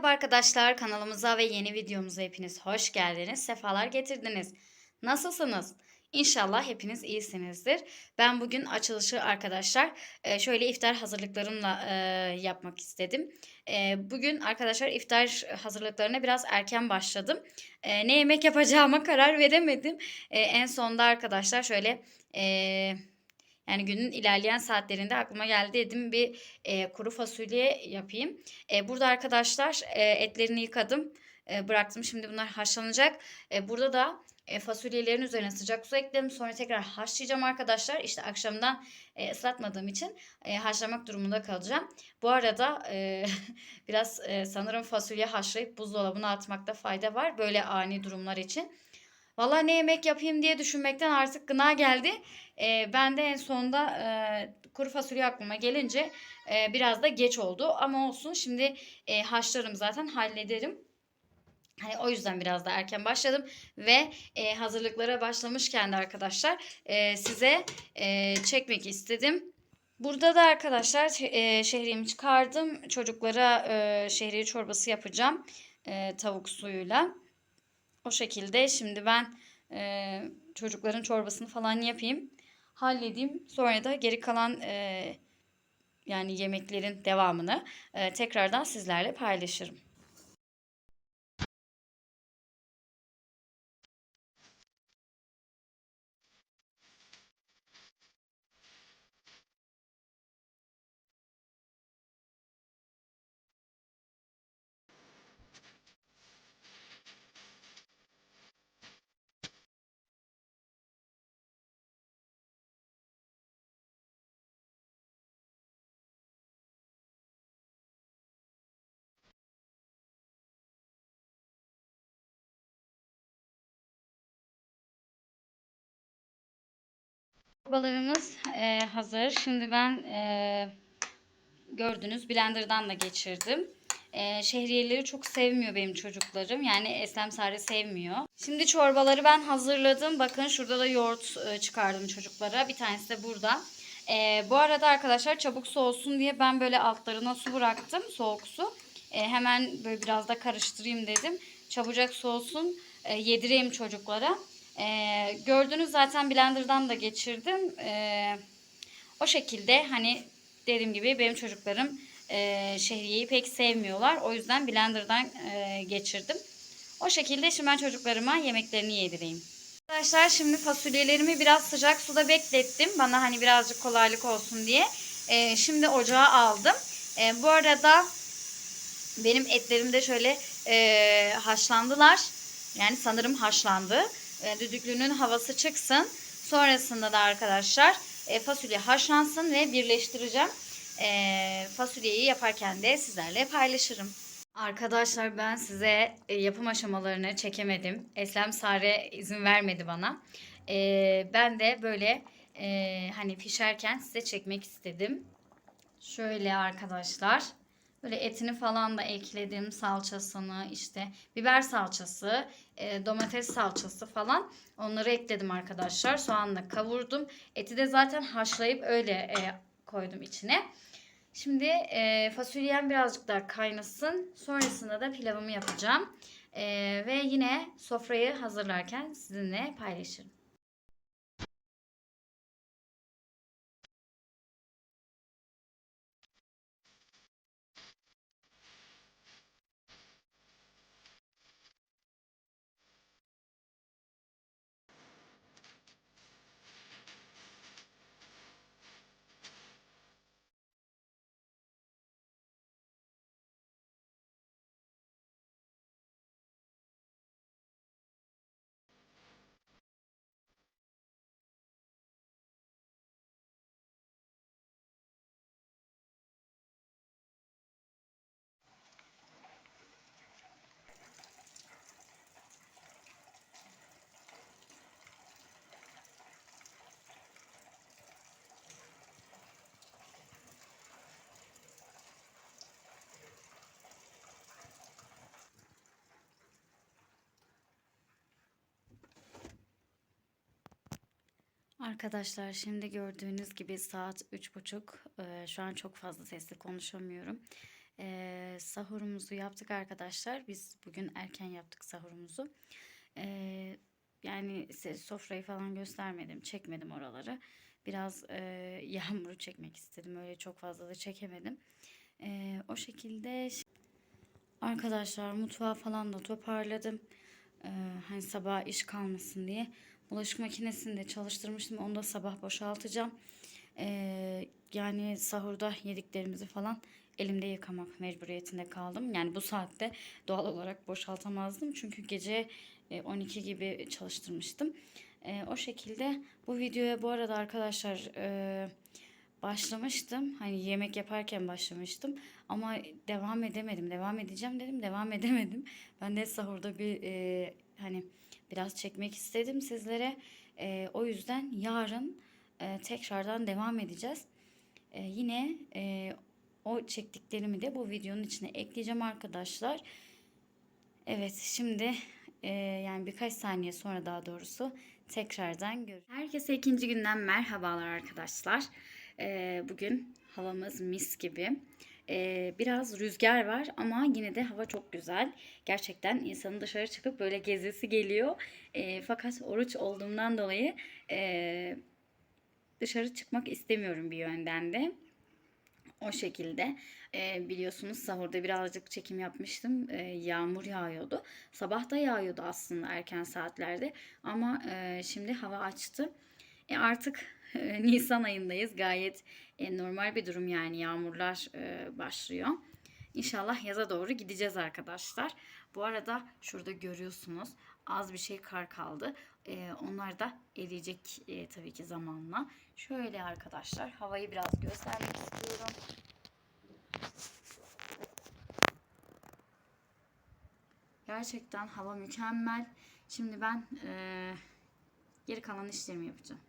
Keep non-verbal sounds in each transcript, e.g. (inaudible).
Merhaba arkadaşlar kanalımıza ve yeni videomuza hepiniz hoş geldiniz. Sefalar getirdiniz. Nasılsınız? İnşallah hepiniz iyisinizdir. Ben bugün açılışı arkadaşlar e, şöyle iftar hazırlıklarımla e, yapmak istedim. E, Bugün arkadaşlar iftar hazırlıklarına biraz erken başladım. Ne yemek yapacağıma (laughs) karar veremedim. En sonda arkadaşlar şöyle yani günün ilerleyen saatlerinde aklıma geldi dedim bir e, kuru fasulye yapayım. E, burada arkadaşlar e, etlerini yıkadım. E, bıraktım. Şimdi bunlar haşlanacak. E, burada da e, fasulyelerin üzerine sıcak su ekledim. Sonra tekrar haşlayacağım arkadaşlar. İşte akşamdan e, ıslatmadığım için e, haşlamak durumunda kalacağım. Bu arada e, (laughs) biraz e, sanırım fasulye haşlayıp buzdolabına atmakta fayda var. Böyle ani durumlar için. Vallahi ne yemek yapayım diye düşünmekten artık gına geldi. E, ben de en sonunda e, kuru fasulye aklıma gelince e, biraz da geç oldu. Ama olsun şimdi e, haşlarım zaten hallederim. Hani o yüzden biraz da erken başladım ve e, hazırlıklara başlamışken de arkadaşlar e, size e, çekmek istedim. Burada da arkadaşlar e, şehriyemi çıkardım. Çocuklara e, şehriye çorbası yapacağım e, tavuk suyuyla. O şekilde şimdi ben e, çocukların çorbasını falan yapayım. Halledeyim. Sonra da geri kalan e, yani yemeklerin devamını e, tekrardan sizlerle paylaşırım. Çorbalarımız e, hazır. Şimdi ben e, gördünüz blenderdan da geçirdim. E, şehriyeleri çok sevmiyor benim çocuklarım. Yani Eslem Sare sevmiyor. Şimdi çorbaları ben hazırladım. Bakın şurada da yoğurt e, çıkardım çocuklara. Bir tanesi de burada. E, bu arada arkadaşlar çabuk soğusun diye ben böyle altlarına su bıraktım. Soğuk su. E, hemen böyle biraz da karıştırayım dedim. Çabucak soğusun. E, yedireyim çocuklara. Ee, gördünüz zaten blenderdan da geçirdim. Ee, o şekilde hani dediğim gibi benim çocuklarım e, şehriyeyi pek sevmiyorlar. O yüzden blenderdan e, geçirdim. O şekilde şimdi ben çocuklarıma yemeklerini yedireyim. Arkadaşlar şimdi fasulyelerimi biraz sıcak suda beklettim. Bana hani birazcık kolaylık olsun diye. Ee, şimdi ocağa aldım. Ee, bu arada benim etlerim de şöyle e, haşlandılar. Yani sanırım haşlandı e, düdüklünün havası çıksın. Sonrasında da arkadaşlar e, fasulye haşlansın ve birleştireceğim. E, fasulyeyi yaparken de sizlerle paylaşırım. Arkadaşlar ben size yapım aşamalarını çekemedim. Eslem Sare izin vermedi bana. Ben de böyle hani pişerken size çekmek istedim. Şöyle arkadaşlar. Böyle etini falan da ekledim. Salçasını işte biber salçası, e, domates salçası falan onları ekledim arkadaşlar. Soğanla kavurdum. Eti de zaten haşlayıp öyle e, koydum içine. Şimdi e, fasulyem birazcık daha kaynasın. Sonrasında da pilavımı yapacağım. E, ve yine sofrayı hazırlarken sizinle paylaşırım. Arkadaşlar şimdi gördüğünüz gibi saat üç buçuk. Ee, Şu an çok fazla sesli konuşamıyorum. Ee, sahurumuzu yaptık arkadaşlar. Biz bugün erken yaptık sahurumuzu. Ee, yani sofrayı falan göstermedim, çekmedim oraları. Biraz e, (laughs) yağmuru çekmek istedim. Öyle çok fazla da çekemedim. Ee, o şekilde arkadaşlar mutfağı falan da toparladım. Ee, hani sabah iş kalmasın diye. Bulaşık makinesini de çalıştırmıştım. Onu da sabah boşaltacağım. Ee, yani sahurda yediklerimizi falan elimde yıkamak mecburiyetinde kaldım. Yani bu saatte doğal olarak boşaltamazdım. Çünkü gece e, 12 gibi çalıştırmıştım. E, o şekilde bu videoya bu arada arkadaşlar e, başlamıştım. Hani yemek yaparken başlamıştım. Ama devam edemedim. Devam edeceğim dedim. Devam edemedim. Ben de sahurda bir e, hani biraz çekmek istedim sizlere. E, o yüzden yarın e, tekrardan devam edeceğiz. E, yine e, o çektiklerimi de bu videonun içine ekleyeceğim arkadaşlar. Evet şimdi e, yani birkaç saniye sonra daha doğrusu tekrardan görüşürüz. Herkese ikinci günden merhabalar arkadaşlar. E, bugün havamız mis gibi. E, biraz rüzgar var ama yine de hava çok güzel. Gerçekten insanın dışarı çıkıp böyle gezisi geliyor. E, fakat oruç olduğumdan dolayı e, dışarı çıkmak istemiyorum bir yönden de. O şekilde e, biliyorsunuz sahurda birazcık çekim yapmıştım. E, yağmur yağıyordu. Sabah da yağıyordu aslında erken saatlerde. Ama e, şimdi hava açtı. E, artık Nisan ayındayız. Gayet e, normal bir durum yani yağmurlar e, başlıyor. İnşallah yaza doğru gideceğiz arkadaşlar. Bu arada şurada görüyorsunuz az bir şey kar kaldı. E, onlar da eriyecek e, tabii ki zamanla. Şöyle arkadaşlar havayı biraz göstermek istiyorum. Gerçekten hava mükemmel. Şimdi ben e, geri kalan işlerimi yapacağım.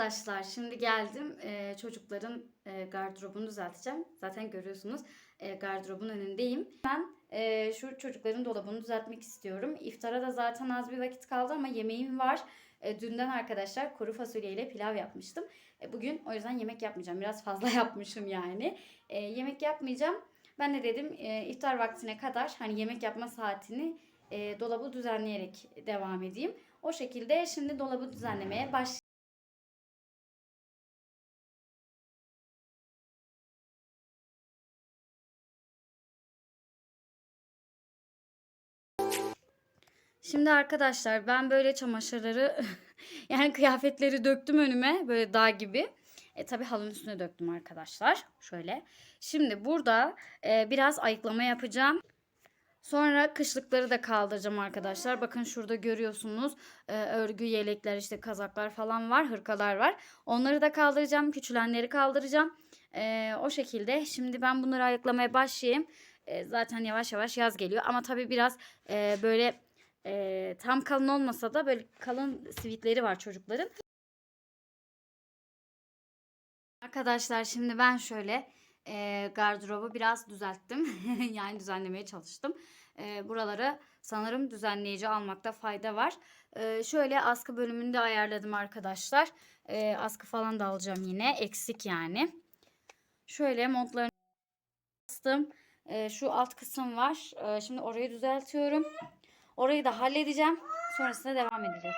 Arkadaşlar şimdi geldim Ee, çocukların e, gardırobunu düzelteceğim. Zaten görüyorsunuz e, gardırobun önündeyim. Ben e, şu çocukların dolabını düzeltmek istiyorum. İftara da zaten az bir vakit kaldı ama yemeğim var. E, dünden arkadaşlar kuru fasulyeyle pilav yapmıştım. E, bugün o yüzden yemek yapmayacağım. Biraz fazla (laughs) yapmışım yani. E, yemek yapmayacağım. Ben de dedim e, iftar vaktine kadar hani yemek yapma saatini e, dolabı düzenleyerek devam edeyim. O şekilde şimdi dolabı düzenlemeye başlayayım. Şimdi arkadaşlar ben böyle çamaşırları (laughs) yani kıyafetleri döktüm önüme böyle dağ gibi. E tabi halının üstüne döktüm arkadaşlar. Şöyle. Şimdi burada e, biraz ayıklama yapacağım. Sonra kışlıkları da kaldıracağım arkadaşlar. Bakın şurada görüyorsunuz e, örgü yelekler işte kazaklar falan var. Hırkalar var. Onları da kaldıracağım. Küçülenleri kaldıracağım. E, o şekilde. Şimdi ben bunları ayıklamaya başlayayım. E, zaten yavaş yavaş yaz geliyor. Ama tabi biraz e, böyle e, tam kalın olmasa da böyle kalın sivitleri var çocukların. Arkadaşlar şimdi ben şöyle e, gardırobu biraz düzelttim. (laughs) yani düzenlemeye çalıştım. E, buraları sanırım düzenleyici almakta fayda var. E, şöyle askı bölümünü de ayarladım arkadaşlar. E, askı falan da alacağım yine. Eksik yani. Şöyle montlarını bastım. E, şu alt kısım var. E, şimdi orayı düzeltiyorum. Orayı da halledeceğim. Sonrasında devam edeceğiz.